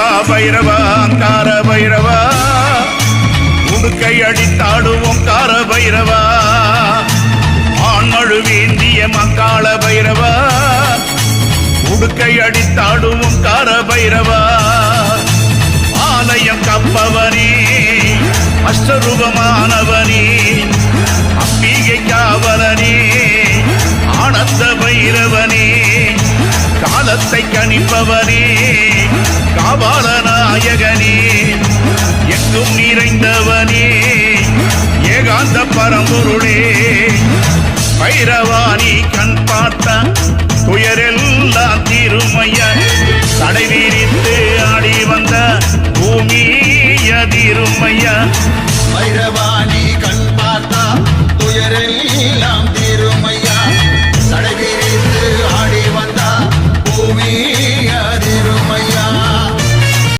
பைரவா பைரவா கார பைரவா. உடுக்கை அடித்தாடுவோம் கார பைரவா. ஆண்மழு வேந்திய மக்காள பைரவா. உடுக்கை அடித்தாடுவோம் கார பைரவா. ஆலயம் கப்பவனே அஷ்டரூபமா காலத்தை கணிப்பவனே காபால நாயகனே எங்கும் நிறைந்தவனே ஏகாந்த பரம்பொருளே. பைரவாணி கண் பார்த்த துயரெல்லாம் திருமைய தடை ஆடி வந்த பூமி அதிருமையா